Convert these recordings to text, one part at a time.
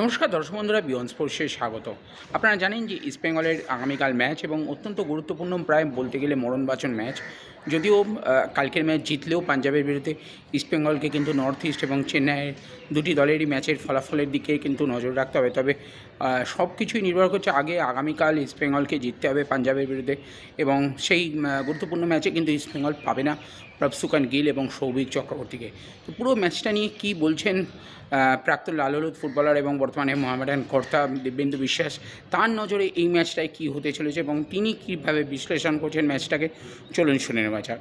নমস্কার, দর্শক বন্ধুরা বিয়ন স্পোর্টসে স্বাগত। আপনারা জানেন যে ইস্ট বেঙ্গলের আগামীকাল ম্যাচ এবং অত্যন্ত গুরুত্বপূর্ণ প্রায় বলতে গেলে মরণবাচন ম্যাচ। যদিও কালকের ম্যাচ জিতলেও পাঞ্জাবের বিরুদ্ধে ইস্টবেঙ্গলকে কিন্তু নর্থ ইস্ট এবং চেন্নাইয়ের দুটি দলেরই ম্যাচের ফলাফলের দিকে কিন্তু নজর রাখতে হবে। তবে সব কিছুই নির্ভর করছে আগে আগামীকাল ইস্টবেঙ্গলকে জিততে হবে পাঞ্জাবের বিরুদ্ধে এবং সেই গুরুত্বপূর্ণ ম্যাচে কিন্তু ইস্টবেঙ্গল পাবে না প্রভসুকান গিল এবং সৌভিক চক্রবর্তীকে। তো পুরো ম্যাচটা নিয়ে কী বলছেন প্রাক্তন লাল হলুদ ফুটবলার এবং বর্তমানে মোহামেডান কর্তা দিব্যেন্দু বিশ্বাস, তার নজরে এই ম্যাচটায় কী হতে চলেছে এবং তিনি কীভাবে বিশ্লেষণ করছেন ম্যাচটাকে? চলুন শুনে নেওয়া যাক।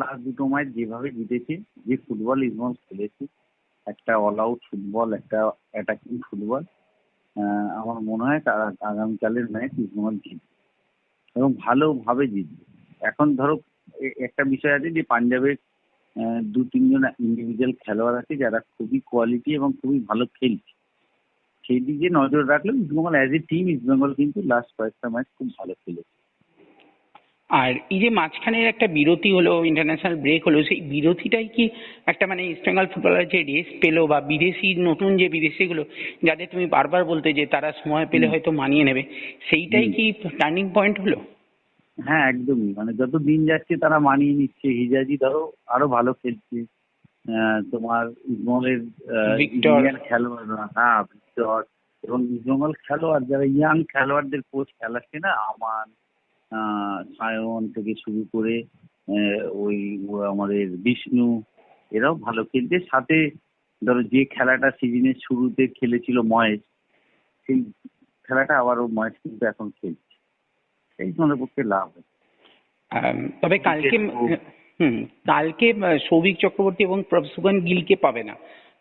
লাস্ট দুটো ম্যাচ যেভাবে জিতেছে, যে ফুটবল ইসমল খেলেছে একটা অল আউট ফুটবল একটা অ্যাটাকিং ফুটবল আমার মনে হয় আগামীকালের ম্যাচ ইসমল জিতবে। এবং ভালোভাবে জিতবে। এখন ধরো একটা বিষয় আছে যে পাঞ্জাবের দু, তিনজন ইন্ডিভিজুয়াল খেলোয়াড় আছে যারা খুবই কোয়ালিটি এবং খুবই ভালো খেলছে। সেই দিকে নজর রাখলে East Bengal as a team East Bengal কিন্তু লাস্ট কয়েকটা ম্যাচ খুব ভালো খেলেছে। আর এই যে মাঝখানের একটা বিরতি হলো ইন্টারন্যাশনাল ব্রেক হলো সেই বিরতিটাই কি একটা মানে ইস্টবেঙ্গল ফুটবলার যে রেস্ট পেল বা বিদেশি নতুন যে বিদেশিগুলো যাদের তুমি বারবার বলতে যে তারা সময় পেলে হয়তো মানিয়ে নেবে সেইটাই কি টার্নিং পয়েন্ট হলো? হ্যাঁ একদমই। মানে যত দিন যাচ্ছে তারা মানিয়ে নিচ্ছে। হিজাজি ধরো আরও ভালো খেলছে। তোমার ইসমলের। ইন্ডিয়ান খেলোয়াড়রা হ্যাঁ ভিক্টর এবং ইসমল খেলোয়াড় যারা ইয়াং খেলোয়াড়দের কোচ খেলাচ্ছে না আমান সায়ন থেকে শুরু করে ওই আমাদের বিষ্ণু এরাও ভালো খেলছে। সাথে ধরো যে খেলাটা সিজনের শুরুতে খেলেছিল মহেশ সেই খেলাটা আবারও মহেশ কিন্তু এখন খেলছে। এই তোমাদের পক্ষে লাভ তবে কালকে হুম কালকে সৌভিক চক্রবর্তী এবং প্রভসুকান গিলকে পাবে না?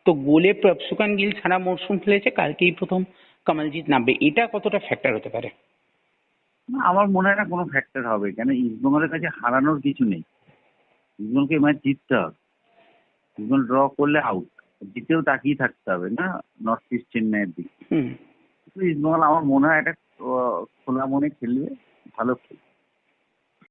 তো গোলে প্রভসুকান গিল সারা মরশুম খেলেছে কালকেই প্রথম কামালজিৎ নামবে। এটা কতটা ফ্যাক্টর হতে পারে? আমার মনে হয় না কোনো ফ্যাক্টর হবে কেন ইস্টবেঙ্গলের কাছে হারানোর কিছু নেই। ইস্টবেঙ্গলকে ম্যাচ জিততে হবে। ইস্টবেঙ্গল ড্র করলে আউট জিতেও তাকিয়ে থাকতে হবে না? নর্থ ইস্ট চেন্নাইয়ের দিকে। ইস্টবেঙ্গল আমার মনে হয় একটা খোলা মনে খেলবে ভালো খেলবে।